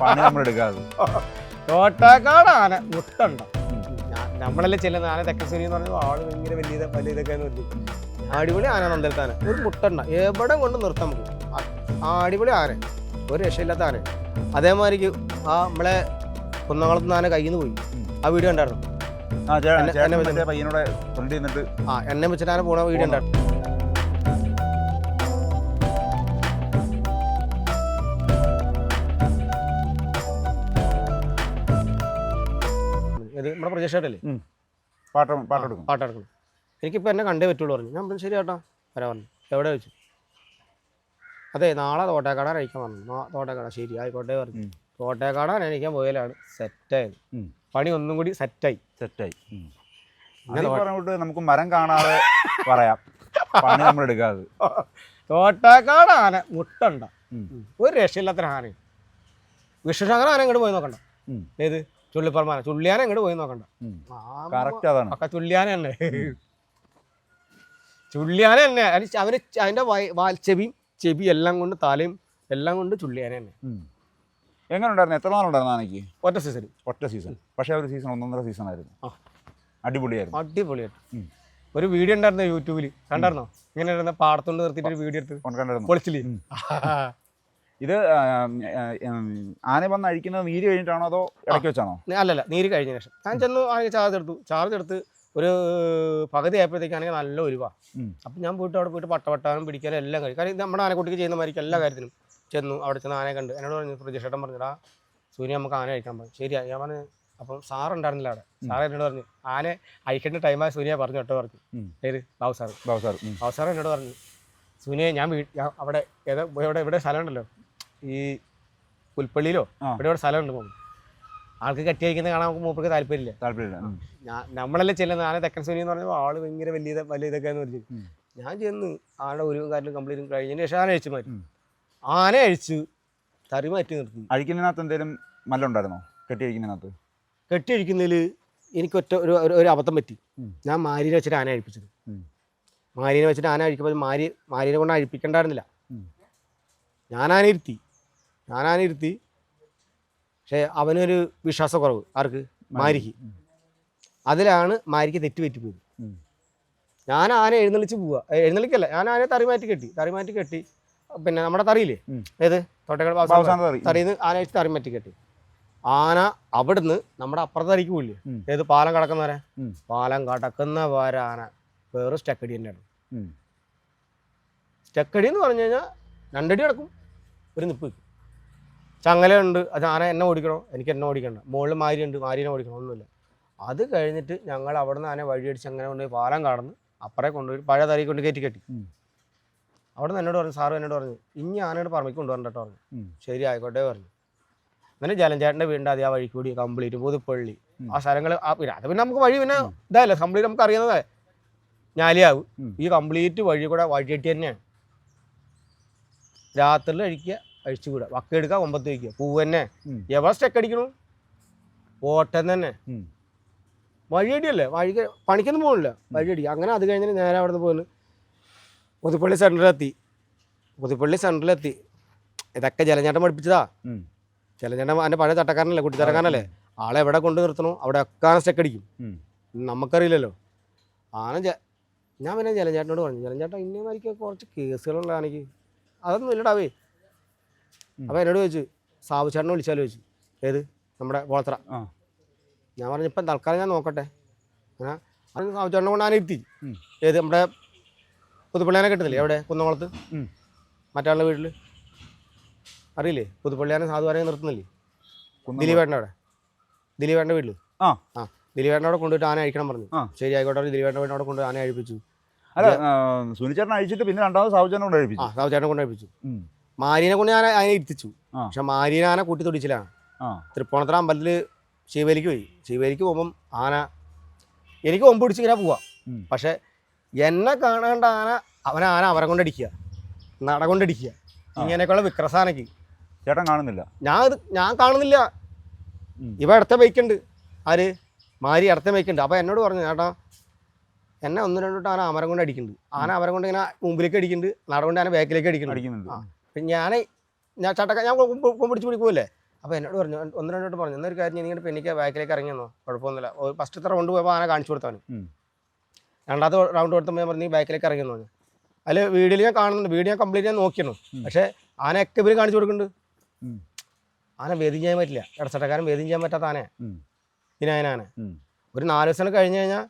പണി നമ്മൾ എടുക്കാതെ തോട്ടക്കാട് ആന മുട്ടണ്ട. നമ്മളല്ലേ ചെല്ലുന്ന ആന തെക്കശ്ശേരി എന്ന് പറയുമ്പോൾ ആൾ ഭയങ്കര വലിയ വലിയതൊക്കെ അടിപൊളി ആന നന്ദലത്താന ഒരു മുട്ടണ്ട. എവിടെ കൊണ്ട് നിർത്താൻ നമുക്ക് അടിപൊളി ആന. ഒരു രക്ഷയില്ലാത്ത ആന. അതേമാതിരിക്ക് ആ നമ്മളെ കുന്നംകുളത്ത് നിന്ന് ആന കയ്യിൽ നിന്ന് പോയി. ആ വീഡിയോ ഉണ്ടായിരുന്നു എന്നെ വെച്ചിട്ട്. ആന പോണ വീഡിയോ ഉണ്ടായിരുന്നു നമ്മുടെ പ്രജേഷേട്ടല്ലേ? പാട്ട് പാട്ടെടുക്കും. പാട്ടെടുക്കണം എനിക്കിപ്പോൾ എന്നെ കണ്ടേ പറ്റുള്ളൂ പറഞ്ഞു. ഞാൻ പറഞ്ഞു ശരി ചേട്ടാ വരാൻ പറഞ്ഞു. എവിടെ വെച്ചു? അതെ നാളെ തോട്ടേക്കാട കഴിക്കാൻ പറഞ്ഞു തോട്ടേക്കാട. ശരി ആയിക്കോട്ടെ പറഞ്ഞു. തോട്ടേക്കാട കഴിക്കാൻ പോയാലാണ്. സെറ്റായത് പണി ഒന്നും കൂടി സെറ്റായി. സെറ്റായി. പറഞ്ഞിട്ട് നമുക്ക് മരം കാണാതെ പറയാം. പണി നമ്മൾ എടുക്കാതെ. തോട്ടേക്കാട് ആന. മുട്ടണ്ട. ഒരു രക്ഷയില്ലാത്തൊരു ആനയും വിഷ്ണുശങ്കർ ആന ഇങ്ങോട്ട് പോയി നോക്കണ്ട. ഏത്? ചുള്ളിപ്പറമാന ചുള്ളിയാന ഇങ്ങോട്ട് പോയി നോക്കണ്ട. കറക്റ്റ് അതാണ്. ഒക്കെ ചുള്ളിയാന തന്നെ. ചുള്ളിയാന തന്നെ. അവന് അതിന്റെ വയ- വാൽ ചെവിയും ചെവി എല്ലാം കൊണ്ട് തലയും എല്ലാം കൊണ്ട് ചുള്ളിയാന തന്നെ. എങ്ങനെ ഉണ്ടായിരുന്നു എത്ര നാളുണ്ടായിരുന്നു ആനയ്ക്ക്? ഒറ്റ സീസൺ ഒറ്റ സീസൺ പക്ഷേ ഒരു സീസൺ ഒന്നൊന്നര സീസൺ ആയിരുന്നു. അടിപൊളിയായിരുന്നു. അടിപൊളിയായിട്ട് ഒരു വീഡിയോ ഉണ്ടായിരുന്നു യൂട്യൂബിൽ കണ്ടായിരുന്നോ? ഇങ്ങനെ പാടത്തോണ്ട് നിർത്തിയിട്ട് ഒരു വീഡിയോ എടുത്ത് പൊളിച്ചില്ലേ. ഇത് ആന വന്ന് അഴിക്കുന്നത് നീര് കഴിഞ്ഞിട്ടാണോ അതോ ഇടയ്ക്ക് വെച്ചാണോ? അല്ലല്ല നീര് കഴിഞ്ഞ ശേഷം. ഞാൻ ചെന്ന് ആണെങ്കിൽ ചാർജ് എടുത്തു. ചാർജ് എടുത്ത് ഒരു പകുതി ആയപ്പോഴത്തേക്കാണെങ്കിൽ നല്ല ഒരുവാ. അപ്പം ഞാൻ പോയിട്ട് അവിടെ പോയിട്ട് പട്ടവട്ടാനും പിടിക്കാനും എല്ലാം കഴിയും കാര്യം നമ്മുടെ ആനക്കുട്ടിക്ക് ചെയ്യുന്ന മാതിരിക്ക് എല്ലാ കാര്യത്തിനും ചെന്നു അവിടെ ചെന്ന് ആനയെ കണ്ട്. എന്നോട് പറഞ്ഞു പ്രജേഷേട്ടൻ പറഞ്ഞടാ സൂര്യ നമുക്ക് ആന അഴിക്കാൻ പറഞ്ഞു. ശരിയാ ഞാൻ പറഞ്ഞു അപ്പം സാർ ഉണ്ടായിരുന്നില്ല അവിടെ. സാർ എന്നോട് പറഞ്ഞു ആനെ അഴിക്കേണ്ട ടൈമായി സൂര്യ പറഞ്ഞു കേട്ടോ പറഞ്ഞു. പേര് Babu sir Babu sir Babu sir എന്നോട് പറഞ്ഞു സൂര്യ ഞാൻ വീ അവിടെ ഏതാ ഇവിടെ ഇവിടെ സ്ഥലം ഉണ്ടല്ലോ. ഈ പുൽപ്പള്ളിയിലോ. ഇവിടെ ഇവിടെ സ്ഥലമുണ്ട് പോകും ആൾക്ക് കെട്ടി അയക്കുന്നത് കാണാൻ നമുക്ക് മൂപ്പർക്ക് താല്പര്യമില്ല. താല്പര്യമില്ല. നമ്മളല്ലേ ചെല്ലുന്നത്? ആന തെക്കൻ സുനി എന്ന് പറഞ്ഞപ്പോൾ ആൾ ഭയങ്കര വലിയ വലിയ ഇതൊക്കെ എന്ന് പറഞ്ഞു ഞാൻ ചെന്ന് ആളുടെ ഒരു കാര്യം കംപ്ലീറ്റ് കഴിഞ്ഞതിന് ശേഷം ആന അഴിച്ചു മാറ്റി. ആന അഴിച്ചു തറി മാറ്റി നിർത്തി. അഴിക്കുന്നതിനകത്ത് എന്തെങ്കിലും മല്ലുണ്ടായിരുന്നോ കെട്ടി അഴിക്കുന്നതിനകത്ത്? കെട്ടി അഴിക്കുന്നതിൽ എനിക്ക് ഒറ്റ ഒരു ഒരു- അബദ്ധം പറ്റി. ഞാൻ മാരീനെ വെച്ചിട്ട് ആന അഴിപ്പിച്ചത്. മാരിനെ മാരീനെ വെച്ചിട്ട് ആന അഴിക്കുമ്പോൾ മാരി മാരീനെ കൊണ്ട് അഴിപ്പിക്കണ്ടായിരുന്നില്ല. ഞാൻ ആന ഇരുത്തി ഇരുത്തി പക്ഷേ അവനൊരു വിശ്വാസക്കുറവ്. ആർക്ക്? മാരിക്ക്. അതിലാണ് മാരിക്ക് തെറ്റ് പറ്റിപ്പോയത് ഉം. ഞാൻ ആനെ എഴുന്നള്ളിച്ച് പോവുക എഴുന്നള്ളിക്കല്ല. ഞാൻ ആനെ തറി മാറ്റി കെട്ടി. തറി മാറ്റി കെട്ടി. പിന്നെ നമ്മുടെ തറിയില്ലേ? ഏത്? തോട്ടക്കാട് തറിന്ന് ആന വെച്ച് തറി മാറ്റി കെട്ടി. ആന അവിടുന്ന് നമ്മുടെ അപ്പുറത്തെ തറിക്ക് പോയില്ലേ ഏത് പാലം കടക്കുന്നവരെ. പാലം കടക്കുന്ന വരെ ആന. വേറെ സ്റ്റക്കടി തന്നെയാണ്. സ്റ്റക്കടി എന്ന് പറഞ്ഞു കഴിഞ്ഞാൽ രണ്ടടി കിടക്കും ഒരു നിപ്പ് ചങ്ങലയുണ്ട് അത് ആന എന്നെ ഓടിക്കണോ? എനിക്ക് എന്നെ ഓടിക്കണ്ട. മുകളിൽ മാരിയുണ്ട് മാരിനെ ഓടിക്കണം? ഒന്നുമില്ല. അത് കഴിഞ്ഞിട്ട് ഞങ്ങൾ അവിടെ നിന്ന് ആനെ വഴിയടിച്ച് അങ്ങനെ കൊണ്ടുപോയി പാലം കടന്ന് അപ്പറേ കൊണ്ടുപോയി പഴയ തറി കൊണ്ട് കയറ്റി കെട്ടി. അവിടെ നിന്ന് എന്നോട് പറഞ്ഞു സാറ് എന്നോട് പറഞ്ഞു ഇനി ആനയുടെ പറമ്പിക്ക് കൊണ്ടുവരണ്ട കേട്ടോ പറഞ്ഞു. ശരി ആയിക്കോട്ടെ പറഞ്ഞു. അങ്ങനെ ജലഞ്ചേട്ടന്റെ വീടിന്റെ അതേ ആ വഴി കൂടി കംപ്ലീറ്റ് പുതുപ്പള്ളി. ആ സ്ഥലങ്ങൾ ആ പിന്നെ അത് പിന്നെ നമുക്ക് വഴി പിന്നെ ഇതല്ലേ കംപ്ലീറ്റ് നമുക്ക് അറിയുന്നതേ. ഞാലിയാവും. ഈ കംപ്ലീറ്റ് വഴി കൂടെ വഴിയെട്ടി തന്നെയാണ്. രാത്രിയിൽ അഴിക്കുക അഴിച്ചു വിടുക വക്കെടുക്കുക കൊമ്പത്ത് വയ്ക്കുക പൂവ് തന്നെ. എവ എവിടെ സ്റ്റെക്ക് അടിക്കണു? ഓട്ടം തന്നെ. വഴിയടിയല്ലേ? വഴി പണിക്കൊന്നും പോകണില്ല വഴിയടി. അങ്ങനെ അത് കഴിഞ്ഞിട്ട് നേരെ അവിടെ നിന്ന് പോകുന്നു പുതുപ്പള്ളി സെന്ററിലെത്തി പുതുപ്പള്ളി സെന്ററിലെത്തി ഇതൊക്കെ ജലഞ്ചേട്ടം പഠിപ്പിച്ചതാ. ഉം. ജലഞ്ഞേട്ടൻ എന്റെ പഴയ തട്ടക്കാരനല്ലേ? കുട്ടിത്തരക്കാരനല്ലേ ആളെ എവിടെ കൊണ്ട് നിർത്തണോ? അവിടെ ഒക്കെ സ്റ്റെക്ക് അടിക്കും. നമുക്കറിയില്ലല്ലോ. ആന ഞാൻ പിന്നെ ജലഞ്ചേട്ടനോട് പറഞ്ഞു. ജലഞ്ചേട്ടൻ ഇന്നേമാതിരിക്ക് കുറച്ച് കേസുകളുള്ള ആനയ്ക്ക് അതൊന്നും ഇല്ലടാവേ. അപ്പോൾ എന്നോട് ചോദിച്ചു സാബു ചേട്ടനെ വിളിച്ചാലോ ചോദിച്ചു. ഏത്? നമ്മുടെ പോളത്ര ഞാൻ പറഞ്ഞു ഇപ്പം തൽക്കാലം ഞാൻ നോക്കട്ടെ. അങ്ങനെ അത് സാബു ചേട്ടനെ കൊണ്ട് ആന ഇരുത്തി. ഏത്? നമ്മുടെ പുതുപ്പള്ളിയാനെ കിട്ടുന്നില്ലേ എവിടെ? കുന്നംകുളത്ത്. മറ്റാളുടെ വീട്ടിൽ അറിയില്ലേ? പുതുപ്പള്ളിയാനെ സാധുവാനെ നിർത്തുന്നില്ലേ? ദിലീപേട്ടന്റെ അവിടെ. ദിലീപേട്ടന്റെ വീട്ടിൽ ആ. ആ. അവിടെ കൊണ്ടുപോയിട്ട് ആന അഴിക്കണം പറഞ്ഞു. ശരി ആയിക്കോട്ടെ ദിലീപേട്ടന്റെ അവിടെ കൊണ്ട് ആന അഴിപ്പിച്ചു. അല്ല ആ, സുനിച്ചേട്ടൻ അഴിച്ചിട്ട് പിന്നെ രണ്ടാമത് സാവുചേട്ടൻ കൊണ്ട് ആ അഴിപ്പിച്ചു സാബു ചേട്ടനെ കൊണ്ട് അഴിപ്പിച്ചു. മാരീനെ കൊണ്ട് ഞാൻ അതിനെ ഇരുത്തിച്ചു. പക്ഷെ മാരീനെ ആന കൂട്ടി തൊടിച്ചിലാണ്. തൃപ്പൂണത്തറ അമ്പലത്തിൽ ശിവേലിക്ക് പോയി. ശിവേലിക്ക് പോകുമ്പം ആന എനിക്ക് ഒമ്പ് പിടിച്ച് ഇങ്ങനെ പോവാം. പക്ഷെ എന്നെ കാണാണ്ട ആന അവൻ ആന അവരെ കൊണ്ടടിക്കുക. നട കൊണ്ടടിക്കുക. ഇങ്ങനെയൊക്കെയുള്ള വിക്രസാനക്ക്. ചേട്ടൻ കാണുന്നില്ല? ഞാൻ ഇത് ഞാൻ കാണുന്നില്ല. ഇവ അടുത്ത ബൈക്കുണ്ട് ആര്? മാരി അടുത്ത ബൈക്കുണ്ട് അപ്പോൾ എന്നോട് പറഞ്ഞു ചേട്ടാ എന്നെ ഒന്ന് രണ്ടോട്ട് ആന അമരം കൊണ്ട് അടിക്കുന്നുണ്ട്. ആന അമരം കൊണ്ട് ഇങ്ങനെ മുമ്പിലേക്ക് അടിക്കുന്നുണ്ട്. നട കൊണ്ട് ആന ബാക്കിലേക്ക് അടിക്കുന്നുണ്ട്. അടിക്കുന്നുണ്ട്. അപ്പം ഞാൻ ഞാൻ ചട്ടക്ക ഞാൻ പിടിച്ച് പിടിക്കുമല്ലേ അപ്പോൾ എന്നോട് പറഞ്ഞു ഒന്ന് രണ്ടോട്ട് പറഞ്ഞു എന്നൊരു കാര്യം ഇങ്ങോട്ട് പെണ്ണിക്ക് ബാക്കിലേക്ക് ഇറങ്ങിയെന്നോ? കുഴപ്പമൊന്നുമില്ല. ഇത്ര റൗണ്ട് പോയപ്പോൾ ആന കാണിച്ചു കൊടുത്തവന്. രണ്ടാമത്തെ റൗണ്ട് കൊടുത്തപ്പോൾ ഞാൻ പറഞ്ഞു നീ ബാക്കിലേക്ക് ഇറങ്ങിയെന്ന്? പറഞ്ഞു അതിൽ വീഡിയോയിൽ ഞാൻ കാണുന്നുണ്ട് വീഡിയോ ഞാൻ കംപ്ലീറ്റ് ഞാൻ നോക്കിയിരുന്നു ഉം. പക്ഷേ ആനയൊക്കെ ഇവർ കാണിച്ചു കൊടുക്കുന്നുണ്ട്. ആന വേദിയും ചെയ്യാൻ പറ്റില്ല. ഇടച്ചട്ടക്കാരൻ വേദിയും ചെയ്യാൻ പറ്റാത്ത ആന. ഉം. വിനായനാന ഒരു നാല് ദിവസം കഴിഞ്ഞ് കഴിഞ്ഞാൽ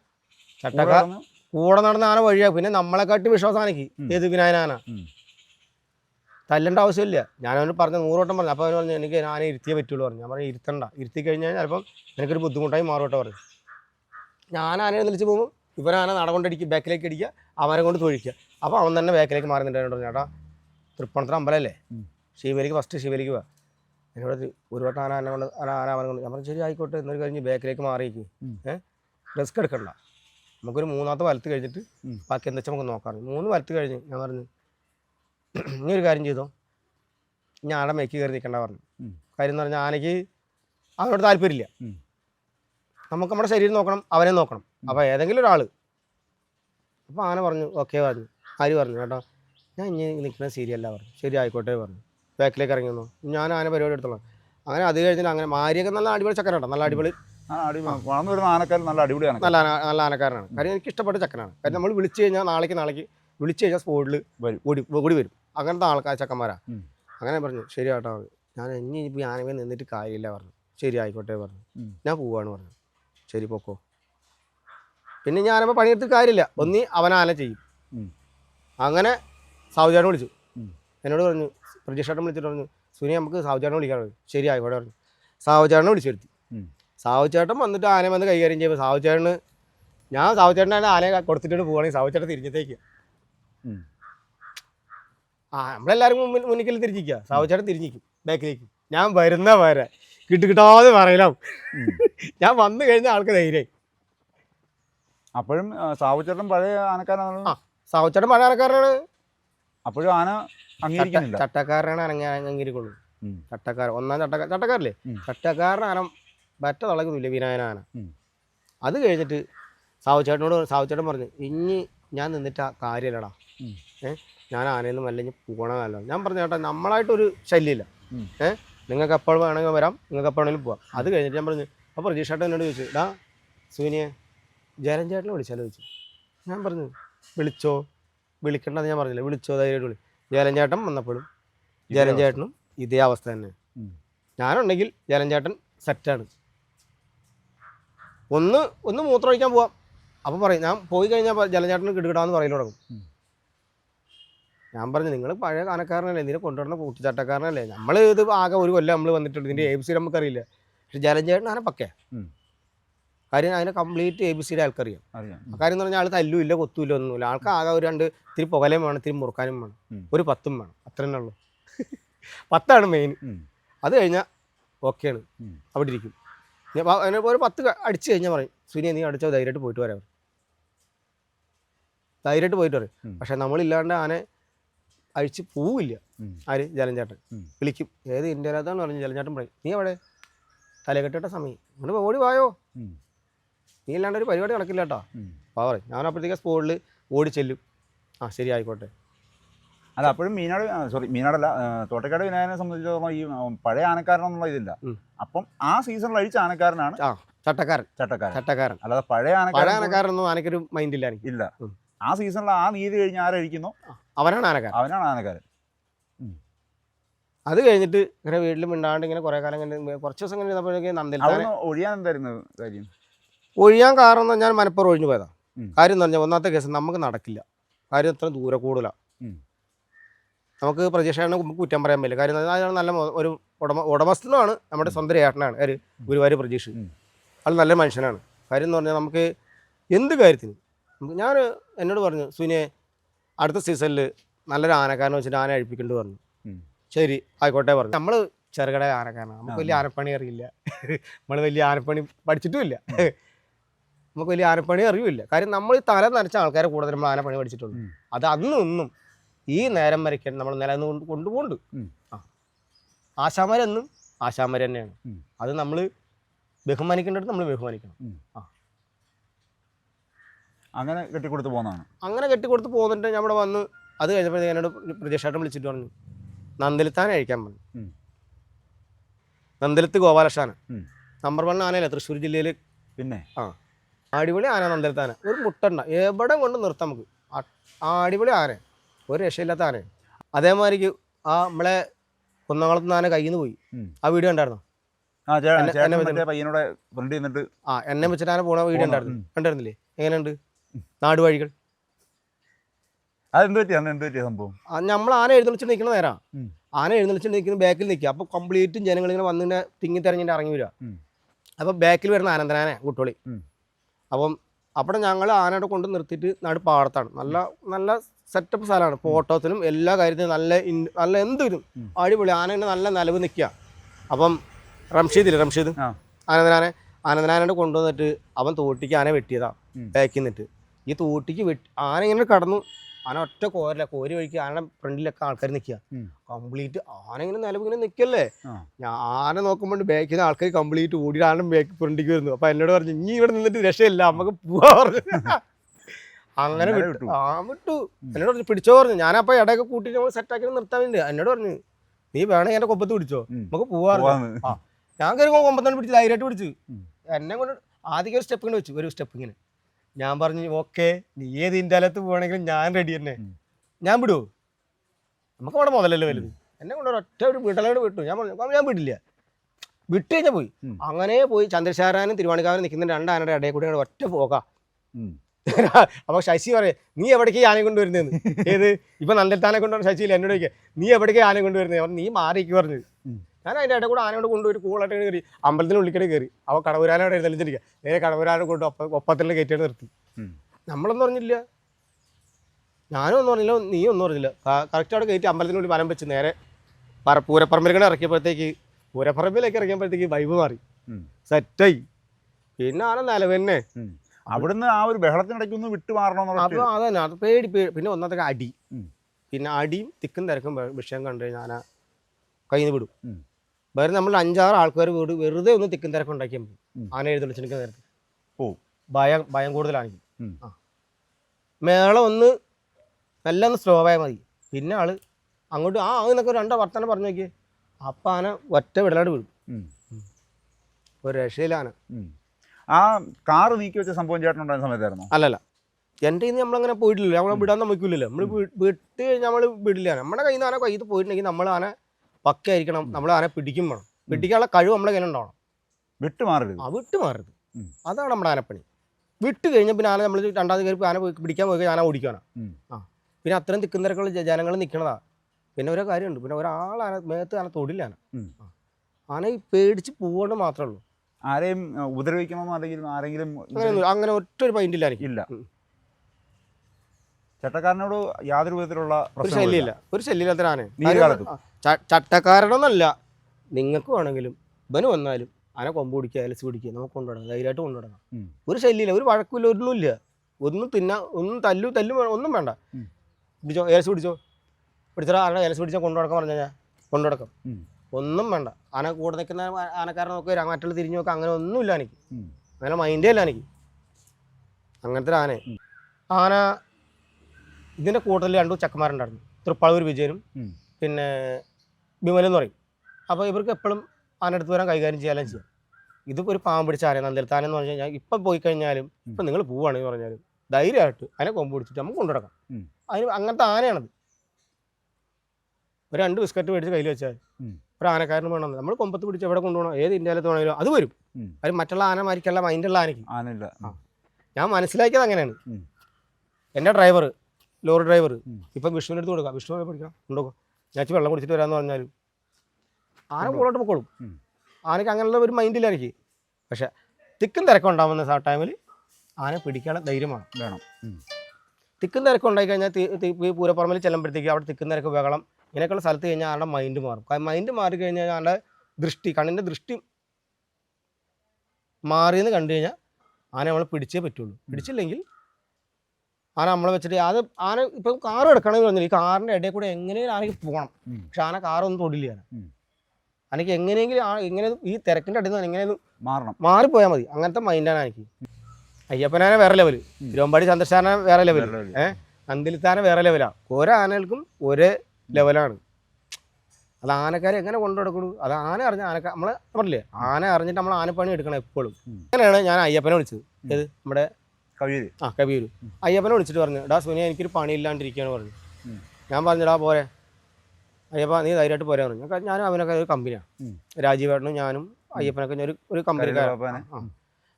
ചട്ടക്കാരൻ കൂടെ നടന്ന? ആന വഴിയാ പിന്നെ നമ്മളെക്കാട്ടി വിശ്വാസം ആനയ്ക്ക്. ഏത് വിനായനാന. തല്ലേണ്ട ആവശ്യമില്ല. ഞാനവന് പറഞ്ഞ നൂറോട്ടം പറഞ്ഞു. അപ്പോൾ അവന് പറഞ്ഞു എനിക്ക് ഞാൻ ഇരുത്തിയേ പറ്റുള്ളൂ പറഞ്ഞു. ഞാൻ പറഞ്ഞു ഇരുത്തണ്ട. ഇരുത്തി കഴിഞ്ഞാൽ ചിലപ്പം എനിക്കൊരു ബുദ്ധിമുട്ടായി മാറോട്ടെ പറഞ്ഞു. ഞാൻ ആനെ നിലച്ച് പോകുമ്പോൾ ഇവൻ ആന നട കൊണ്ടടിക്കുക ബാക്കിലേക്ക് അടിക്കുക അവനെ കൊണ്ട് തൊഴിക്കുക. അപ്പോൾ അവൻ തന്നെ ബാക്കിലേക്ക് മാറുന്നുണ്ടായിരുന്നു പറഞ്ഞു ചേട്ടാ തൃപ്പണത്തിന് അമ്പലല്ലേ. ശിവലിക്ക് ഫസ്റ്റ് ശിവലിക്ക് പോവാ എന്നോട് ഒരു വട്ടം ആന ആന കൊണ്ട് ആന ആന അവനെ കൊണ്ട് ഞാൻ പറഞ്ഞു ശരി ആയിക്കോട്ടെ. എന്നൊരു കഴിഞ്ഞ് ബാക്കിലേക്ക് മാറിയേക്ക്. ഏഹ് റിസ്ക് എടുക്കണ്ട. നമുക്കൊരു മൂന്നാമത്തെ വലത്ത് കഴിഞ്ഞിട്ട് ബാക്കി എന്താ വെച്ചാൽ നമുക്ക് നോക്കാം. മൂന്ന് വലത്ത് കഴിഞ്ഞ് ഞാൻ പറഞ്ഞു ഇനി ഒരു കാര്യം ചെയ്തോ. ഞാൻ ആടെ മേക്ക് കയറി നിൽക്കണ്ട പറഞ്ഞു. കാര്യം എന്ന് പറഞ്ഞാൽ ആനയ്ക്ക് അവനോട് താല്പര്യമില്ല. നമുക്ക് നമ്മുടെ ശരീരം നോക്കണം അവനെ നോക്കണം. അപ്പോൾ ഏതെങ്കിലും ഒരാൾ അപ്പോൾ ആന പറഞ്ഞു ഓക്കെ പറഞ്ഞു. ആര് പറഞ്ഞു കേട്ടോ ഞാൻ ഇനി നിൽക്കുന്ന സീരിയല്ല പറഞ്ഞു. ശരി ആയിക്കോട്ടെ പറഞ്ഞു. ബാക്കിലേക്ക് ഇറങ്ങി വന്നു. ഞാൻ ആന പരിപാടി എടുത്തോളാം. അങ്ങനെ അത് കഴിഞ്ഞിട്ട് അങ്ങനെ മാരിയൊക്കെ നല്ല അടിപൊളി ചക്കനാട്ടോ. നല്ല അടിപൊളി ആ അടി വളർന്നു വരുന്ന ആനക്കാരൻ നല്ല അടിപൊളിയാണ്. നല്ല നല്ല ആനക്കാരനാണ്. കാര്യം എനിക്ക് ഇഷ്ടപ്പെട്ട ചക്കനാണ്. കാര്യം നമ്മൾ വിളിച്ചു കഴിഞ്ഞാൽ നാളേക്ക് നാളേക്ക് വിളിച്ചു കഴിഞ്ഞാൽ സ്പോട്ടിൽ വരും. ഓടി ഓടി വരും. അങ്ങനത്തെ ആൾക്കാർ ചക്കന്മാരാ. അങ്ങനെ പറഞ്ഞു ശരി കേട്ടോ ഞാൻ ഇനി ആനമേ നിന്നിട്ട് കാര്യമില്ല പറഞ്ഞു. ശരി ആയിക്കോട്ടെ പറഞ്ഞു. ഞാൻ പോവാണ് പറഞ്ഞു. ശരി പൊക്കോ. പിന്നെ ഞാനപ്പോൾ പണിയെടുത്ത് കാര്യമില്ല. ഒന്നി അവനാല ചെയ്യും. അങ്ങനെ സാവുചാരനെ വിളിച്ചു. എന്നോട് പറഞ്ഞു പ്രതീക്ഷേട്ടൻ വിളിച്ചിട്ട് പറഞ്ഞു സുനി നമുക്ക് സാവുചാരനെ വിളിക്കാൻ പറഞ്ഞു. ശരി ആയിക്കോട്ടെ പറഞ്ഞു. സാവുചാരനെ വിളിച്ചെടുത്തി. സാവുചേട്ടൻ വന്നിട്ട് ആനയെ വന്ന് കൈകാര്യം ചെയ്യുമ്പോൾ സാവുചേട്ടന് ഞാൻ സാവുചേട്ടനാണ് ആനയെ കൊടുത്തിട്ട് പോവുകയാണെങ്കിൽ സാവുചേട്ടൻ തിരിഞ്ഞത്തേക്ക്. ആ നമ്മളെല്ലാവരും മുന്നിൽ തിരിച്ചിരിക്കുക സാവുചേട്ടൻ തിരിഞ്ഞിരിക്കും ബാക്കിലേക്ക്. ഞാൻ വരുന്ന വരെ കിട്ടു കിട്ടാതെ പറയലാവും. ഞാൻ വന്നു കഴിഞ്ഞ ആൾക്ക് ധൈര്യമായി. അപ്പോഴും സാവുചേട്ടൻ പഴയ ആനക്കാരനാണ് ആ. സാവുചേട്ടൻ പഴയ ആനക്കാരനാണ്. അപ്പോഴും ആന അംഗീകരിക്കുന്നില്ല? ചട്ടക്കാരനാണ് അനങ്ങി അംഗീകരിക്കുള്ളൂ. ചട്ടക്കാരൻ ഒന്നാം ചട്ടക്കാരൻ ചട്ടക്കാരല്ലേ. ചട്ടക്കാരൻ ആന ബറ്റ തളകുന്നില്ല വിനായന ആന. അത് കഴിഞ്ഞിട്ട് സാവുചേട്ടനോട് സാവുചേട്ടൻ പറഞ്ഞു ഇനി ഞാൻ നിന്നിട്ട് കാര്യമില്ലടാ. ഉം. ഞാൻ ആനയൊന്നും അല്ലെങ്കിൽ പോകണമല്ലോ ഞാൻ പറഞ്ഞു ചേട്ടാ നമ്മളായിട്ടൊരു ശല്യമില്ല ഏഹ് നിങ്ങൾക്ക് എപ്പോൾ വേണമെങ്കിൽ വരാം നിങ്ങൾക്ക് എപ്പോൾ വേണമെങ്കിലും പോവാം. അത് കഴിഞ്ഞിട്ട് ഞാൻ പറഞ്ഞു അപ്പോൾ പ്രതീക്ഷ ചേട്ടൻ എന്നോട് ചോദിച്ചു ഡാ സൂനിയെ ജയരൻ ചേട്ടനെ വിളിച്ചാലോ? ചോദിച്ചു. ഞാൻ പറഞ്ഞു വിളിച്ചോ? വിളിക്കണ്ടെന്ന് ഞാൻ പറഞ്ഞില്ല. വിളിച്ചോ ധൈര്യമായിട്ട് വിളി. ജയലൻ ചേട്ടൻ വന്നപ്പോഴും ജയലൻ ചേട്ടനും ഇതേ അവസ്ഥ തന്നെ. ഞാനുണ്ടെങ്കിൽ ജയലൻ ചേട്ടൻ സെറ്റാണ് ഒന്ന് ഒന്ന് മൂത്രമൊഴിക്കാൻ പോവാം. അപ്പോൾ പറയും ഞാൻ പോയി കഴിഞ്ഞാൽ ജലൻ ചേട്ടന് കിടുകിടാന്ന് പറയൽ തുടങ്ങും. ഞാൻ പറഞ്ഞു നിങ്ങൾ പഴയ കാനക്കാരനല്ലേ ഇതിനെ കൊണ്ടുവരുന്ന കൂട്ടിച്ചാട്ടക്കാരനല്ലേ നമ്മൾ ഇത് ആകെ ഒരു കൊല്ലം നമ്മൾ വന്നിട്ടുണ്ട്. ഇതിന്റെ എ ബി സി നമുക്കറിയില്ല. പക്ഷെ ജലഞ്ചേട്ടൻ അങ്ങനെ ആനെ പക്കേ. കാര്യം അതിനെ കംപ്ലീറ്റ് എ ബി സിയുടെ ആൾക്കറിയാം. ആ കാര്യം എന്ന് പറഞ്ഞാൽ ആൾ തല്ലുമില്ല കൊത്തുമില്ല ഒന്നുമില്ല. ആൾക്ക് ആകെ ഒരു രണ്ട് ഇത്തിരി പുകലയും വേണം ഇത്തിരി മുറുക്കാനും വേണം. ഒരു പത്തും വേണം. അത്ര തന്നെ ഉള്ളൂ. പത്താണ് മെയിൻ. അത് കഴിഞ്ഞാൽ ഓക്കെയാണ്. അവിടെ ഇരിക്കും. അതിനെ ഒരു പത്ത് അടിച്ചു കഴിഞ്ഞാൽ പറയും സുനിയ നീ അടിച്ചാൽ ധൈര്യമായിട്ട് പോയിട്ട് വരാം. ധൈര്യമായിട്ട് പോയിട്ട് വരും. പക്ഷെ നമ്മളില്ലാണ്ട് ആനെ അഴിച്ച് പോവില്ല. ആര്? ജലഞ്ചേട്ടൻ. വിളിക്കും. ഏത് ഇന്ത്യയിലകത്താണ് പറഞ്ഞു ജലഞ്ചേട്ടൻ പറയും. നീ അവിടെ തലകെട്ടിട്ട സമയം. ഇങ്ങോട്ട് ഓടി വായോ. നീ ഇല്ലാണ്ട് ഒരു പരിപാടി നടക്കില്ല കേട്ടോ അപ്പോൾ പറയും ഞാൻ അപ്പോഴത്തേക്ക് സ്പോട്ടിൽ ഓടി ചെല്ലും. ആ ശരി ആയിക്കോട്ടെ. അല്ല അപ്പോഴും മീനാട് സോറി മീനാടല്ല തോട്ടക്കാട് വിനായകനെ സംബന്ധിച്ചിടത്തോളം ഈ പഴയ ആനക്കാരനൊന്നുള്ള ഇതില്ല. അപ്പം ആ സീസണിൽ അഴിച്ച ആനക്കാരനാണ് ചട്ടക്കാരൻ. ചട്ടക്കാരൻ. ചട്ടക്കാരൻ. അല്ലാതെ പഴയ പഴയ ആനക്കാരൻ ആനക്കാരനൊന്നും ആനക്കൊരു മൈൻഡില്ല ഇല്ല. ആ സീസണിൽ ആ നീതി കഴിഞ്ഞ് ആരഴിക്കുന്നു? അവനാണ് ആനക്കാരൻ. അവനാണ് ആനക്കാരൻ. അത് കഴിഞ്ഞിട്ട് ഇങ്ങനെ വീട്ടിൽ മിണ്ടാണ്ട് ഇങ്ങനെ കുറേ കാലം ഇങ്ങനെ കുറച്ച് ദിവസം ഇങ്ങനെ ഇരുന്നപ്പോഴേക്ക് അവിടുന്ന് ഒഴിയാൻ എന്തായിരുന്നു കാര്യം? ഒഴിയാൻ കാരണം ഞാൻ മനപ്പുറം ഒഴിഞ്ഞു പോയതാ. കാര്യം എന്ന് പറഞ്ഞാൽ ഒന്നാമത്തെ കേസ് നമുക്ക് നടക്കില്ല. കാര്യം ഇത്ര ദൂരെ കൂടുതലാണ് നമുക്ക് നമുക്ക് കുറ്റം പറയാൻ പറ്റില്ല. കാര്യം അയാൾ നല്ല ഒരു ഉടമ ഉടമസ്ഥനാണ്. നമ്മുടെ സ്വന്തം ഏട്ടനാണ്. ഒരു ഗുരുവായൂർ പ്രതീക്ഷ. അയാൾ നല്ല മനുഷ്യനാണ്. കാര്യം എന്ന് പറഞ്ഞാൽ നമുക്ക് എന്ത് കാര്യത്തിന് ഞാൻ എന്നോട് പറഞ്ഞു സുനിയെ അടുത്ത സീസണിൽ നല്ലൊരു ആനക്കാരനെ വെച്ചിട്ട് ആന അഴിപ്പിക്കേണ്ടി പറഞ്ഞു. ശരി ആയിക്കോട്ടെ പറഞ്ഞു. നമ്മൾ ചെറുകിട ആനക്കാരനാണ് നമുക്ക് ആ. വലിയ ആനപ്പണി അറിയില്ല. നമ്മൾ വലിയ ആനപ്പണി പഠിച്ചിട്ടുമില്ല. നമുക്ക് വലിയ ആനപ്പണി അറിയില്ല കാര്യം നമ്മൾ ഈ തല നനച്ച ആൾക്കാരെ കൂടുതൽ നമ്മൾ ആനപ്പണി പഠിച്ചിട്ടുണ്ട്. അത് അന്നും ഇന്നും ഈ നേരം വരയ്ക്കാൻ നമ്മൾ നിലനിന്ന് കൊണ്ട് കൊണ്ടുപോകുന്നുണ്ട്. ആ. ആശാമാരെന്നും ആശാമാർ തന്നെയാണ്. അത് നമ്മൾ ബഹുമാനിക്കേണ്ടത് നമ്മൾ ബഹുമാനിക്കണം. അങ്ങനെ കെട്ടിക്കൊടുത്ത് പോകുന്നതാണ് അങ്ങനെ കെട്ടിക്കൊടുത്ത് പോകുന്നുണ്ട് ഞമ്മടെ വന്ന് അത് കഴിഞ്ഞപ്പോൾ എന്നോട് പ്രതീക്ഷയായിട്ട് വിളിച്ചിട്ട് പറഞ്ഞു നന്ദലിത്താൻ അഴിക്കാൻ പറഞ്ഞു. നന്ദലത്ത് ഗോപാലക്ഷാന. നമ്പർ വൺ ആനയല്ലേ തൃശ്ശൂർ ജില്ലയിൽ പിന്നെ? ആ. അടിപൊളി ആന നന്ദലത്താന. ഒരു മുട്ടണ്ട. എവിടെ കൊണ്ട് നിർത്താം നമുക്ക്. ആ- അടിപൊളി ആന. ഒരു രക്ഷയില്ലാത്ത ആന. അതേമാതിരിക്ക് ആ നമ്മളെ കുന്നംകുളത്ത് നിന്ന് ആന കയ്യിൽ നിന്ന് പോയി ആ വീഡിയോ ഉണ്ടായിരുന്നു ആ എന്നെ- വെച്ചിട്ട് ആന പോണ വീഡിയോ ഉണ്ടായിരുന്നു. കണ്ടായിരുന്നില്ലേ എങ്ങനെയുണ്ട്? നാടുവഴികൾ. അതെന്ത് പറ്റി അന്ന് എന്ത് പറ്റിയ സംഭവം? നമ്മൾ ആന എഴുന്നള്ളിച്ച് നിൽക്കുന്ന നേരാ. ആന എഴുന്നള്ളിച്ച് നിൽക്കുന്ന ബാക്കിൽ നിൽക്കുക അപ്പോൾ കംപ്ലീറ്റ് ജനങ്ങൾ ഇങ്ങനെ വന്നിങ്ങനെ തിങ്ങി തെരഞ്ഞിട്ട് ഇറങ്ങി വരിക അപ്പൊ അപ്പോൾ ബാക്കിൽ വരുന്ന ആനന്ദനാന കുട്ടോളി. അപ്പം അവിടെ ഞങ്ങൾ ആനയുടെ കൊണ്ട് നിർത്തിയിട്ട് നാട് പാടത്താണ്. നല്ല നല്ല സെറ്റപ്പ് സ്ഥലമാണ്. ഫോട്ടോസിനും എല്ലാ കാര്യത്തിനും നല്ല നല്ല എന്തിനും. അടിപൊളി. ആനേന്റെ നല്ല നിലവ് നിൽക്കുക അപ്പം റംഷീദില്ലേ റംഷീദ്? ആ. ആനന്ദനാനെ ആനന്ദനാനോട് കൊണ്ടുവന്നിട്ട് അവൻ തോട്ടിക്ക് ആന വെട്ടിയതാ. ബാക്കിൽ നിന്നിട്ട്. ഈ തോട്ടിക്ക് വെട്ടി ആന ഇങ്ങനെ കടന്നു ആന ഒറ്റ കോരല്ല കോരി വഴിക്ക് ആന ഫ്രണ്ടിലൊക്കെ ആൾക്കാർ നിൽക്കുക. കംപ്ലീറ്റ് ആന ഇങ്ങനെ നിലവിങ്ങനെ നിൽക്കല്ലേ. ഞാൻ ആന നോക്കുമ്പോൾ ബാക്കിൽ നിന്ന് ആൾക്കാർ കംപ്ലീറ്റ് ഓടി ആന ബാക്ക് ഫ്രണ്ടിക്ക് വരുന്നു അപ്പൊ എന്നോട് പറഞ്ഞു ഇനി ഇവിടെ നിന്നിട്ട് രക്ഷയില്ല നമുക്ക് പോവാ പറഞ്ഞു അങ്ങനെ വിട്ടു. ആ വിട്ടു എന്നോട് പറഞ്ഞു പിടിച്ചോ പറഞ്ഞു ഞാനപ്പോ ഇടയൊക്കെ കൂട്ടിട്ട് നമ്മൾ സെറ്റാക്കി നിർത്താൻ വേണ്ടി എന്നോട് പറഞ്ഞു നീ വേണമെങ്കിൽ എന്റെ കൊമ്പത്ത് പിടിച്ചോ. നമുക്ക് പോവാറ് പോവാന്ന്. ആ. ഞാൻ കയറി കൊമ്പത്തോണ്ട് പിടിച്ച് ധൈര്യമായിട്ട് പിടിച്ചു. എന്നെ കൊണ്ട് ആദ്യം ഒരു സ്റ്റെപ്പ് ഇങ്ങനെ വെച്ചു ഒരു സ്റ്റെപ്പ് ഇങ്ങനെ ഞാൻ പറഞ്ഞു ഓക്കെ നീ ഏത് ഇന്ത്യയിലത്ത് പോകണമെങ്കിലും ഞാൻ റെഡി തന്നെ. ഞാൻ വിടുവോ നമുക്ക് അവിടെ മുതലല്ലേ വലുത്. എന്നെ കൊണ്ടൊരു ഒറ്റ ഒരു വീട്ടിലോട് വിട്ടു. ഞാൻ പറഞ്ഞു ഞാൻ വിടില്ല. വിട്ട് കഴിഞ്ഞാൽ പോയി. അങ്ങനെ പോയി ചന്ദ്രശേഖരനും തിരുവാണിക്കാവനും നിൽക്കുന്ന രണ്ട് ആനയുടെ ഇടയിൽ കൂടി ഒറ്റ പോകാം. അപ്പൊ ശശി പറയാ നീ എവിടേക്ക് ആന കൊണ്ടുവരുന്നതെന്ന് ഏത്? ഇപ്പൊ നന്ദൽത്താനെ കൊണ്ടുവരുന്ന ശശിയില്ല എന്നോട് ചോദിക്കുക. നീ എവിടേക്ക് ആന കൊണ്ടുവരുന്നത് നീ മാറിക്ക് പറഞ്ഞു ഉം. ഞാൻ അതിന്റെ ഇടയിൽ കൂടെ ആനയോട് കൊണ്ടുപോയി കൂളായിട്ട് കയറി. അമ്പലത്തിന് ഉള്ളിക്കടി കയറി. അവ കടവരാനോട് എഴുന്നള്ളിച്ചിരിക്കുക നേരെ കടവൂരാനെ കൊണ്ട് ഒപ്പ ഒപ്പത്തിൽ കയറ്റിയാണ് നിർത്തി. നമ്മളൊന്നും പറഞ്ഞില്ല. ഞാനും ഒന്നും പറഞ്ഞില്ല. നീ ഒന്നും പറഞ്ഞില്ല. കറക്റ്റ് അവിടെ കയറ്റി അമ്പലത്തിനുള്ളിൽ വലം വെച്ച് നേരെ പറ പൂരപ്പറമ്പിലേക്കാണ് ഇറക്കിയപ്പോഴത്തേക്ക്. പൂരപ്പറമ്പിലേക്ക് ഇറക്കിയപ്പോഴത്തേക്ക് വൈബ് മാറി. സെറ്റായി പിന്നെ ആന നിലവന്നെ ഉം. അവിടുന്ന് ആ ഒരു ബഹളത്തിനിടയ്ക്ക് ഒന്ന് വിട്ടു മാറണമെന്നുള്ള അപ്പോൾ അതന്നെ. അത് പേടി പേടി പിന്നെ ഒന്നത്തെ അടി. പിന്നെ അടിയും തിക്കും തിരക്കും വിഷയം കണ്ടു കഴിഞ്ഞാൽ കയ്യിൽ നിന്ന് വിടും. വേറെ നമ്മൾ അഞ്ചാറ് ആൾക്കാർ വീട് വെറുതെ ഒന്ന് തിക്കും തിരക്ക് ഉണ്ടാക്കിയാൽ മതി. ആന എഴുന്നള്ളിച്ചെടുക്കുന്ന നേരത്ത്. ഓ. ഭയം ഭയം കൂടുതലാണെങ്കിൽ. ആ. മേളം ഒന്ന് നല്ല ഒന്ന് സ്ലോ ആയാൽ മതി. പിന്നെ ആൾ അങ്ങോട്ട് ആ എന്നൊക്കെ രണ്ടോ വർത്തമാനം പറഞ്ഞു നോക്കിയേ. അപ്പം ആന ഒറ്റ വിടലാട് വിടും. ഒരു രക്ഷയില്ല ആന. ആ കാറ് നീക്കി വെച്ച സംഭവം ചേട്ടൻ ഉണ്ടായിരുന്ന സമയത്തായിരുന്നു? അല്ലല്ല. എന്റെ നിന്ന് നമ്മളങ്ങനെ പോയിട്ടില്ല നമ്മളെ വിടാൻ നമുക്കില്ലല്ലോ നമ്മൾ വിട്ട് കഴിഞ്ഞാൽ നമ്മൾ വിടില്ല. നമ്മുടെ കയ്യിൽ നിന്ന് ആന കയ്യിൽ പോയിട്ടുണ്ടെങ്കിൽ നമ്മൾ ആന പക്കയായിരിക്കണം. നമ്മൾ ആനെ പിടിക്കും വേണം. പിടിക്കാനുള്ള കഴിവ് നമ്മളെ കയ്യിൽ ഉണ്ടാവണം വിട്ടുമാറരുത്. ആ വിട്ടുമാറരുത്. അതാണ് നമ്മുടെ ആനപ്പണി. വിട്ട് കഴിഞ്ഞാൽ പിന്നെ ആന നമ്മൾ രണ്ടാമത് കയറി ആന പോയി പിടിക്കാൻ പോയി ആന ഓടിക്കാനാ ആ പിന്നെ അത്രയും തിക്കുന്നിരക്കുള്ള ജനങ്ങൾ നിൽക്കണതാ പിന്നെ ഓരോ കാര്യമുണ്ട്. പിന്നെ ഒരാൾ ആന മേത്ത് ആന തൊടില്ലാണ് ആന. ഈ പേടിച്ച് പോകേണ്ട മാത്രമേ ഉള്ളൂ. ആരെയും ഉപദ്രവിക്കണമെന്നോ അല്ലെങ്കിൽ ആരെങ്കിലും അങ്ങനെ ഒറ്റ ഒരു എനിക്ക് ഇല്ല. ചട്ടക്കാരനോട് യാതൊരു വിധത്തിലുള്ള ഒരു ശല്യമില്ല. ഒരു ശല്യമില്ലാത്ത. ചട്ടക്കാരനൊന്നല്ല നിങ്ങൾക്ക് വേണമെങ്കിലും ഇവന് വന്നാലും ആന കൊമ്പ് പിടിക്കുക അലസ് പിടിക്കുക നമുക്ക് കൊണ്ടുപോകണം ധൈര്യമായിട്ട് കൊണ്ടുപോകണം ഒരു ശല്യമില്ല. ഒരു വഴക്കില്ല ഒന്നുമില്ല. ഒന്നും തിന്നാ ഒന്നും തല്ലു തല്ലു ഒന്നും വേണ്ട. പിടിച്ചോ ഏലസ് പിടിച്ചോ. പിടിച്ചാൽ ആന ഏലസ് പിടിച്ചാൽ കൊണ്ടു നടക്കാൻ പറഞ്ഞു കഴിഞ്ഞാൽ കൊണ്ടു നടക്കാം ഒന്നും വേണ്ട. ആന കൂടെ നിൽക്കുന്ന ആനക്കാരനെ നോക്കുക മറ്റുള്ള തിരിഞ്ഞു നോക്കുക അങ്ങനെ ഒന്നുമില്ല എനിക്ക്. അങ്ങനെ മൈൻഡേ ഇല്ല എനിക്ക് അങ്ങനത്തെ ആന ആന ഇതിന്റെ കൂട്ടത്തിൽ രണ്ടു ചക്കന്മാരുണ്ടായിരുന്നു. തൃപ്പാളൂർ വിജയനും പിന്നെ ബിമലും എന്ന് പറയും. അപ്പോൾ ഇവർക്ക് എപ്പോഴും ആനടുത്ത് വരാൻ കൈകാര്യം ചെയ്യാനും ചെയ്യാം. ഇതിപ്പോൾ ഒരു പാമ്പ് പിടിച്ച ആന താനെന്ന് പറഞ്ഞു കഴിഞ്ഞാൽ ഇപ്പം പോയി കഴിഞ്ഞാലും ഇപ്പം നിങ്ങൾ പോവുകയാണെന്ന് പറഞ്ഞാലും ധൈര്യമായിട്ട് അതിനെ കൊമ്പ് പിടിച്ചിട്ട് നമുക്ക് കൊണ്ടുനടക്കാം അതിന് അങ്ങനത്തെ ആനയാണത്. ഒരു രണ്ട് ബിസ്ക്കറ്റ് മേടിച്ച് കയ്യിൽ വെച്ചാൽ ഒരു ആനക്കാരന് വേണം നമ്മൾ കൊമ്പത്ത് പിടിച്ച് എവിടെ കൊണ്ടുപോകണം ഏത് ഇന്ത്യയിലത്ത് വേണമെങ്കിലും അത് വരും. അത് മറ്റുള്ള ആനമാരിക്കല്ല മൈൻഡുള്ള ആനയ്ക്ക്. ഞാൻ മനസ്സിലാക്കിയത് അങ്ങനെയാണ്. എന്റെ ഡ്രൈവർ ലോറി ഡ്രൈവർ. ഇപ്പം വിഷ്ണുവിന്റെ അടുത്ത് കൊടുക്കാം. വിഷ്ണു പഠിക്കാം കൊണ്ടുപോകാം ഞാൻ വെള്ളം കുടിച്ചിട്ട് വരാമെന്ന് പറഞ്ഞാലും. ആന കൂടോട്ട് പൊക്കോളും. ആനയ്ക്ക് അങ്ങനെയുള്ള ഒരു മൈൻഡില്ല എനിക്ക് പക്ഷേ തിക്കും തിരക്കും ഉണ്ടാകുന്ന ആ ടൈമിൽ ആന പിടിക്കാനുള്ള ധൈര്യമാണ്. വേണം. തിക്കും തിരക്കും ഉണ്ടായി കഴിഞ്ഞാൽ ഈ പൂരപ്പറമ്പിൽ ചെല്ലുമ്പോഴത്തേക്ക് അവിടെ തിക്കും തിരക്ക് ബഹളം ഇങ്ങനെയൊക്കെയുള്ള സ്ഥലത്ത് കഴിഞ്ഞാൽ ആളുടെ മൈൻഡ് മാറും. മൈൻഡ് മാറി കഴിഞ്ഞാൽ ആളുടെ ദൃഷ്ടി കണ്ണിന്റെ ദൃഷ്ടി മാറിയെന്ന് കണ്ടു കഴിഞ്ഞാൽ ആന നമ്മൾ പിടിച്ചേ പറ്റുള്ളൂ. പിടിച്ചില്ലെങ്കിൽ ആന നമ്മളെ വെച്ചിട്ട് അത് ആന ഇപ്പം കാർ എടുക്കണമെന്ന് പറഞ്ഞില്ല? ഈ കാറിന്റെ ഇടയിൽ കൂടെ എങ്ങനെയും ആനയ്ക്ക് പോകണം. പക്ഷെ ആന കാറൊന്നും തൊടില്ല ആന. ആനയ്ക്ക് എങ്ങനെയെങ്കിലും ആ എങ്ങനെ ഈ തിരക്കിന്റെ അടുത്ത് നിന്ന് എങ്ങനെയൊന്നും മാറണം. മാറിപ്പോയാൽ മതി. അങ്ങനത്തെ മൈൻഡാണ് എനിക്ക് അയ്യപ്പനാന വേറെ ലെവൽ ഉം. തിരുവമ്പാടി ചന്ദ്രശാന വേറെ ലെവൽ ഏഹ് നന്ദിലിത്താന വേറെ ലെവലാണ് ഓരോ ആനകൾക്കും ഒരേ ലെവലാണ് അത് ആനക്കാരെ എങ്ങനെ കൊണ്ടുനടക്കണു അത് ആന അറിഞ്ഞ ആനക്ക നമ്മളെ പറഞ്ഞില്ലേ? ആന അറിഞ്ഞിട്ട് നമ്മൾ ആനപ്പണി എടുക്കണം എപ്പോഴും. അങ്ങനെയാണ് ഞാൻ അയ്യപ്പനെ വിളിച്ചത്. നമ്മുടെ കവിയൂര്. ആ കവിയൂര്. അയ്യപ്പനെ വിളിച്ചിട്ട് പറഞ്ഞു ഡാ സുനിയ എനിക്കൊരു പണിയില്ലാണ്ടിരിക്കുകയാണ് പറഞ്ഞു. ഞാൻ പറഞ്ഞടാ പോരെ. അയ്യപ്പ നീ ധൈര്യമായിട്ട് പോരാ പറഞ്ഞു. ഞാനും അവനൊക്കെ ഒരു കമ്പനിയാണ്. രാജീവേട്ടനും ഞാനും അയ്യപ്പനൊക്കെ ഒരു ഒരു കമ്പനി.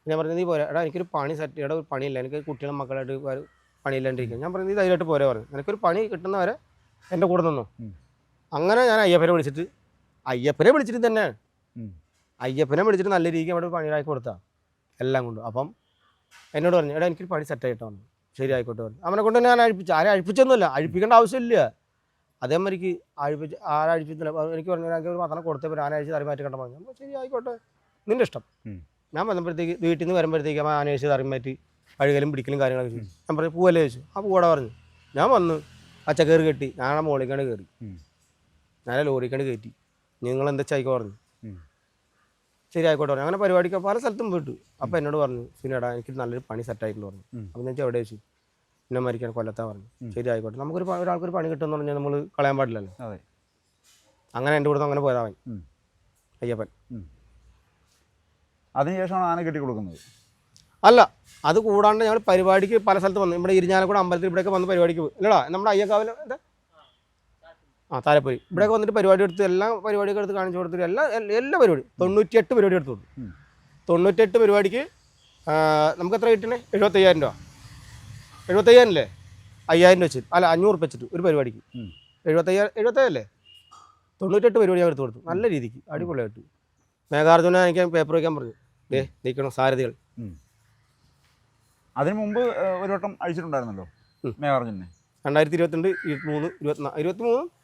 ഞാൻ പറഞ്ഞു നീ പോരാ. എടാ എനിക്കൊരു പണി സെറ്റ് ചെയ്യടാ ഒരു പണിയില്ല. എനിക്ക് കുട്ടികളും മക്കളായിട്ട് പണിയില്ലാണ്ടിരിക്കുക ഞാൻ പറഞ്ഞു നീ ധൈര്യമായിട്ട് പോരാ പറഞ്ഞു. എനിക്കൊരു പണി കിട്ടുന്നവരെ എന്റെ കൂടെ നിന്നു. അങ്ങനെ ഞാൻ അയ്യപ്പനെ വിളിച്ചിട്ട് അയ്യപ്പനെ വിളിച്ചിട്ട് തന്നെ. അയ്യപ്പനെ വിളിച്ചിട്ട് നല്ല രീതിക്ക് അവിടെ പണിയിലാക്കി കൊടുത്താൽ എല്ലാം കൊണ്ടും. അപ്പം എന്നോട് പറഞ്ഞു എടാ എനിക്കൊരു പണി സെറ്റ് ആയിട്ടാണ് ശരി ആയിക്കോട്ടെ പറഞ്ഞു. അവനെ കൊണ്ട് ഞാൻ അഴിപ്പിച്ചു. ആരെ അഴിപ്പിച്ചൊന്നുമില്ല. അഴിപ്പിക്കേണ്ട ആവശ്യമില്ല. അതേമാതിരിക്ക് അഴിപ്പിച്ച് ആരെ അഴിപ്പിച്ചില്ല. എനിക്ക് പറഞ്ഞു ഞാൻ ഒരു മാത്രം കൊടുത്തേ പറ്റും അഴിച്ച് തറി മാറ്റി കണ്ട പറഞ്ഞു. ശരി ആയിക്കോട്ടെ നിന്റെ ഇഷ്ടം. ഞാൻ വന്നപ്പോഴത്തേക്ക് വീട്ടിൽ നിന്ന് വരുമ്പോഴത്തേക്ക് അവൻ ആന അഴിച്ച് തറി മാറ്റി അഴുകലും പിടിക്കലും കാര്യങ്ങളൊക്കെ ചെയ്തു. ഞാൻ പറഞ്ഞു പൂവല്ലേ? ചോദിച്ചു. ആ പൂവടെ പറഞ്ഞു. ഞാൻ വന്നു. അച്ച കയറി കെട്ടി. ഞാൻ ആ മോളിക്കാണ്ട് കയറി. ഞാൻ ലോറിക്കാണ്ട് കയറ്റി. നിങ്ങൾ എന്താ ചായിക്കോ പറഞ്ഞു. ഉം. ശരി ആയിക്കോട്ടെ പറഞ്ഞു. അങ്ങനെ പരിപാടിക്ക് പല സ്ഥലത്തും പോയിട്ടു. അപ്പം എന്നോട് പറഞ്ഞു സിനിടാ എനിക്ക് നല്ലൊരു പണി സെറ്റായിട്ടുണ്ട് പറഞ്ഞു. അപ്പം ഞാൻ എവിടെ വെച്ചു എന്നെ മരിക്കാൻ കൊല്ലത്താ പറഞ്ഞു. ശരി ആയിക്കോട്ടെ നമുക്കൊരു ഒരാൾക്കൊരു പണി കിട്ടുമെന്ന് പറഞ്ഞാൽ നമ്മൾ കളയാൻ പാടില്ലല്ലോ. അങ്ങനെ എന്റെ കൂടെ അങ്ങനെ പോയതാവൻ. അയ്യപ്പൻ. അതിനുശേഷമാണ് ആന കെട്ടി കൊടുക്കുന്നത്? അല്ല അത് കൂടാണ്ട് ഞങ്ങൾ പരിപാടിക്ക് പല സ്ഥലത്ത് വന്നു ഇവിടെ ഇരിഞ്ഞാലക്കൂടെ അമ്പലത്തിൽ ഇവിടെയൊക്കെ വന്ന് പരിപാടിക്ക് പോയി. ഇല്ലടാ നമ്മുടെ അയ്യക്കാവിൽ എന്താ ആ താലപ്പൊരി ഇവിടെയൊക്കെ വന്നിട്ട് പരിപാടി എടുത്ത് എല്ലാ പരിപാടിയൊക്കെ എടുത്ത് കാണിച്ചു കൊടുത്തിട്ട് എല്ലാ എല്ലാ- പരിപാടി തൊണ്ണൂറ്റിയെട്ട് പരിപാടി എടുത്തു കൊടുത്തു. തൊണ്ണൂറ്റെട്ട് പരിപാടിക്ക് നമുക്ക് എത്ര കിട്ടണേ? എഴുപത്തയ്യായിരം രൂപ. എഴുപത്തയ്യായിരം അല്ലേ? അയ്യായിരം രൂപ വെച്ചിട്ട്. അല്ല അഞ്ഞൂറ് രൂപ വെച്ചിട്ട് ഒരു പരിപാടിക്ക്. എഴുപത്തയ്യായിരം എഴുപത്തയ്യല്ലേ തൊണ്ണൂറ്റെട്ട് പരിപാടി ഞാൻ എടുത്തു കൊടുത്തു. നല്ല രീതിക്ക്. അടിപൊളിയായിട്ട് മേഘാർജുന എനിക്ക് പേപ്പർ വയ്ക്കാൻ പറഞ്ഞു. ദേ നീക്കണം സാരഥികൾ. അതിനു മുമ്പ് ഒരു വട്ടം അഴിച്ചിട്ടുണ്ടായിരുന്നല്ലോ. മേഘാർജുനെ. രണ്ടായിരത്തി ഇരുപത്തിരണ്ട് ഇരുപത്തിമൂന്ന് ഇരുപത്തിനാല് ഇരുപത്തിമൂന്ന്